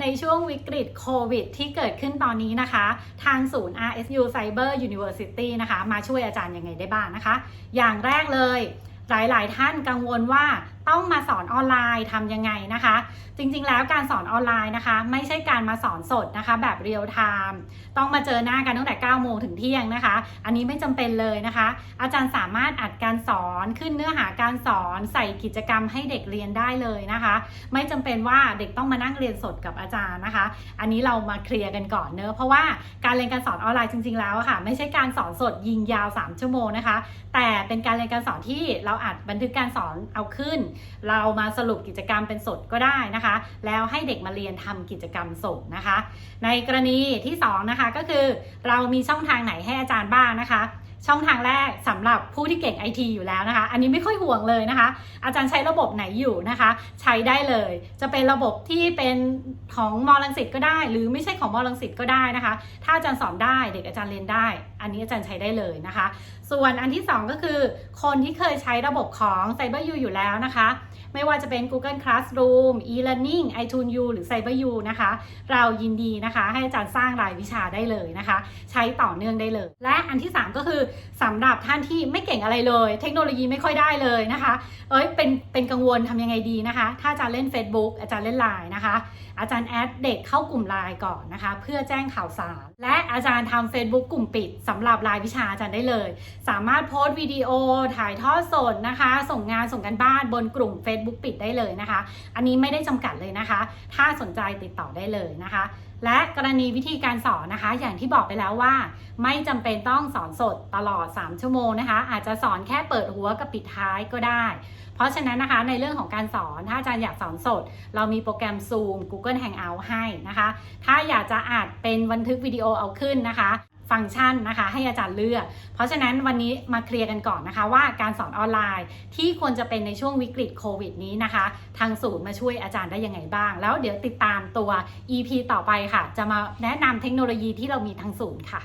ในช่วงวิกฤตโควิดที่เกิดขึ้นตอนนี้นะคะ ทางศูนย์ RSU Cyber University นะคะ มาช่วยอาจารย์ยังไงได้บ้างนะคะ อย่างแรกเลย หลายๆ ท่านกังวลว่าต้องมาสอนออนไลน์ทำยังไงนะคะ จริงๆ แล้วการสอนออนไลน์นะคะ ไม่ใช่การมาสอนสดนะคะ แบบเรียลไทม์ต้องมาเจอหน้ากันตั้งแต่9โมงถึงเที่ยงนะคะ อันนี้ไม่จำเป็นเลยนะคะ อาจารย์สามารถอัดการสอนขึ้นเนื้อหาการสอนใส่กิจกรรมให้เด็กเรียนได้เลยนะคะ ไม่จำเป็นว่าเด็กต้องมานั่งเรียนสดกับอาจารย์นะคะ อันนี้เรามาเคลียร์กันก่อนเนอะเพราะว่าการเรียนการสอนออนไลน์จริง ๆ แล้วะค่ะ ไม่ใช่การสอนสดยิงยาว 3 ชั่วโมงนะคะ แต่เป็นการเรียนการสอนที่เราราอัดบันทึกการสอนเอาขึ้น เรามาสรุปกิจกรรมเป็นสดก็ได้นะคะ แล้วให้เด็กมาเรียนทำกิจกรรมสดนะคะ ในกรณีที่สองนะคะก็คือเรามีช่องทางไหนให้อาจารย์บ้างนะคะช่องทางแรกสำหรับผู้ที่เก่งไอทีอยู่แล้วนะคะ อันนี้ไม่ค่อยห่วงเลยนะคะ อาจารย์ใช้ระบบไหนอยู่นะคะ ใช้ได้เลย จะเป็นระบบที่เป็นของมอลังสิตก็ได้ หรือไม่ใช่ของมอลังสิตก็ได้นะคะ ถ้าอาจารย์สอนได้เด็กอาจารย์เรียนได้ อันนี้อาจารย์ใช้ได้เลยนะคะ ส่วนอันที่ 2 ก็คือ คนที่เคยใช้ระบบของ CyberU อยู่แล้วนะคะ ไม่ว่าจะเป็น Google Classroom e-learning iTunes U หรือ CyberU นะคะ เรายินดีนะคะให้อาจารย์สร้างรายวิชาได้เลยนะคะ ใช้ต่อเนื่องได้เลย และอันที่ 3 ก็คือสำหรับท่านที่ไม่เก่งอะไรเลย เทคโนโลยีไม่ค่อยได้เลยนะคะ เอ้ยเป็นเป็นกังวลทำยังไงดีนะคะ ถ้าอาจารย์เล่น Facebook อาจารย์เล่นไลน์นะคะอาจารย์แอดเด็กเข้ากลุ่มไลน์ก่อนนะคะ เพื่อแจ้งข่าวสาร และอาจารย์ทำ Facebook กลุ่มปิดสำหรับรายวิชาอาจารย์ได้เลย สามารถโพสต์วิดีโอถ่ายทอดสดนะคะ ส่งงานส่งกันบ้านบนกลุ่ม Facebook ปิดได้เลยนะคะ อันนี้ไม่ได้จำกัดเลยนะคะ ถ้าสนใจติดต่อได้เลยนะคะ และกรณีวิธีการสอนนะคะ อย่างที่บอกไปแล้วว่า ไม่จำเป็นต้องสอนสดตลอด 3 ชั่วโมงนะคะ อาจจะสอนแค่เปิดหัวกับปิดท้ายก็ได้ เพราะฉะนั้นนะคะในเรื่องของการสอนถ้าอาจารย์อยากสอนสด เรามีโปรแกรม Zoom Google Hangout ให้นะคะ ถ้าอยากจะอัดเป็นบันทึกวิดีโอเอาขึ้นนะคะ ฟังก์ชันนะคะ ให้อาจารย์เลือก เพราะฉะนั้นวันนี้มาเคลียร์กันก่อนนะคะว่าการสอนออนไลน์ที่ควรจะเป็นในช่วงวิกฤตโควิดนี้นะคะ ทางศูนย์มาช่วยอาจารย์ได้ยังไงบ้าง แล้วเดี๋ยวติดตามตัว EP ต่อไปค่ะ จะมาแนะนำเทคโนโลยีที่เรามีทางศูนย์ค่ะ